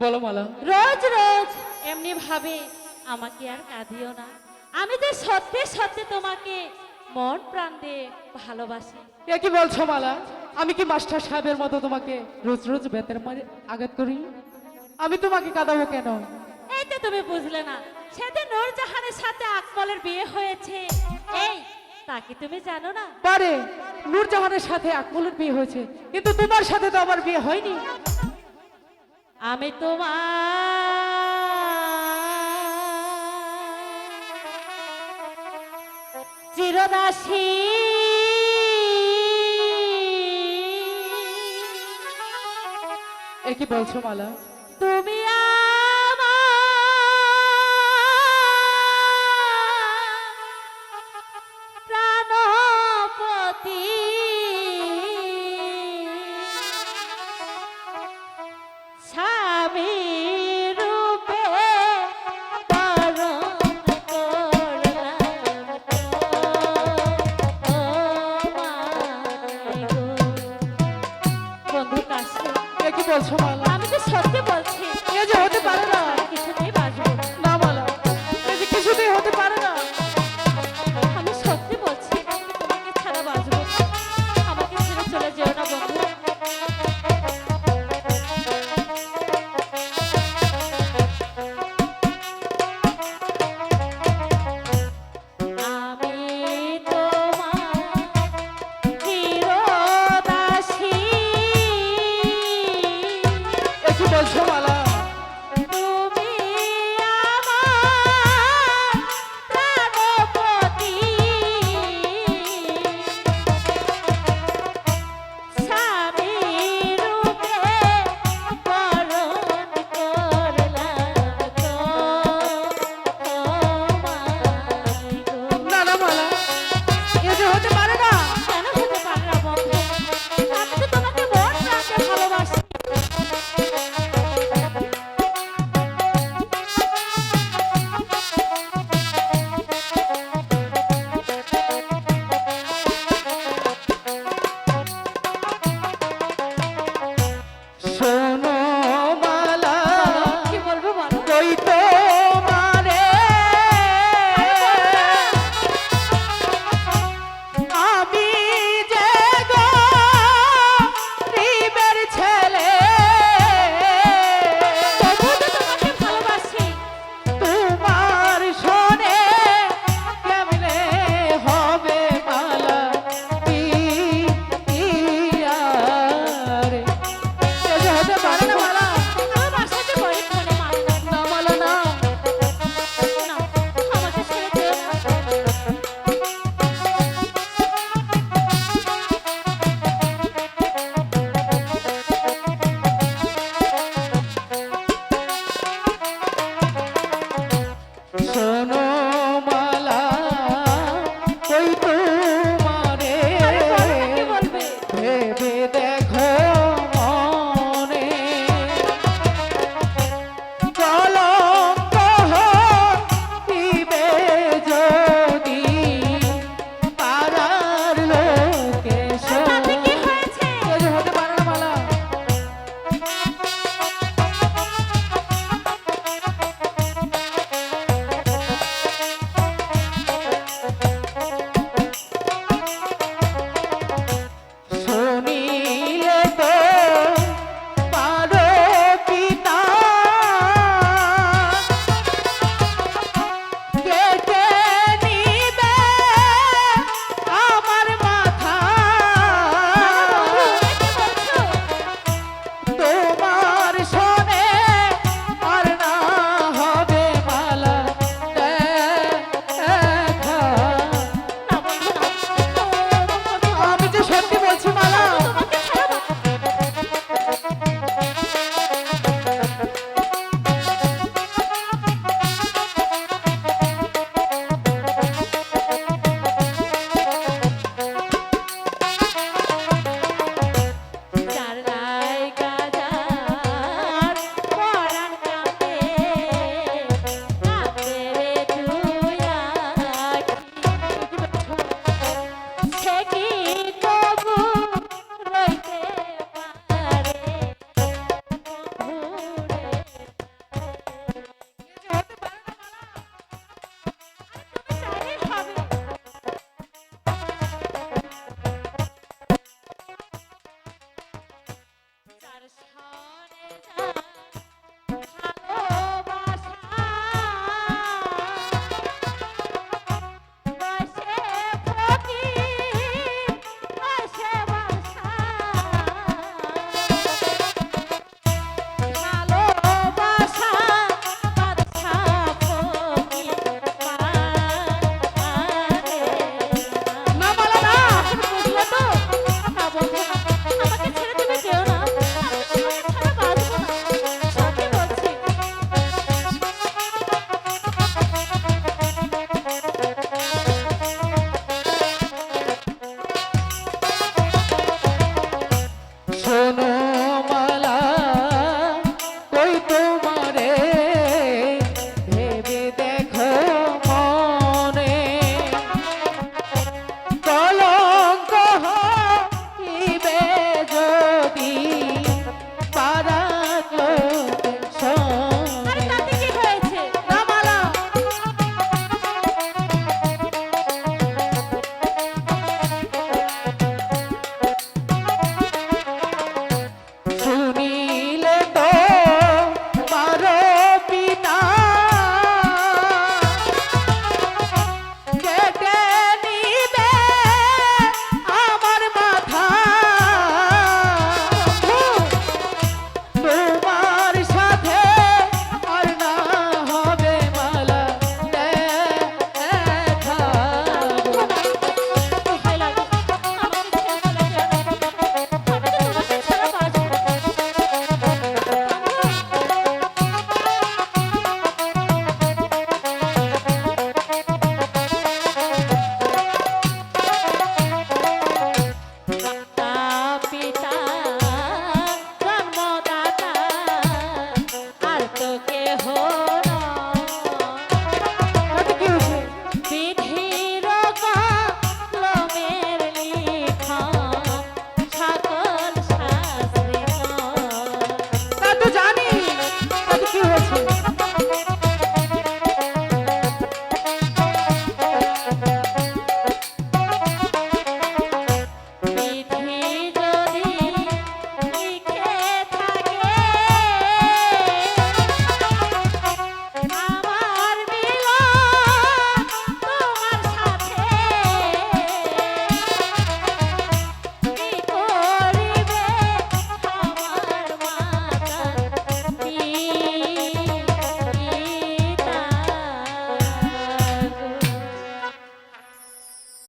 বলো মালা রোজ রোজ এমনি ভাবে আমাকে আর কাঁদিও না। আমি তো সত্যি সত্যি তোমাকে মন প্রাণ দিয়ে ভালোবাসি। এ কি বলছো মালা? আমি কি মাস্টার সাহেবের মতো তোমাকে রোজ রোজ বেতের মারে আঘাত করি? আমি তোমাকে কাঁদাবো কেন? এই তো তুমি বুঝলে না সেদিন নূরজাহানের সাথে আকমলের বিয়ে হয়েছে এই তাকে তুমি জানো না? পারে নূরজাহানের সাথে আকমলের বিয়ে হয়েছে কিন্তু তোমার সাথে তো আমার বিয়ে হয়নি। আমি তোমার চিরদাসী। এ কি বলছো মালা? তুমি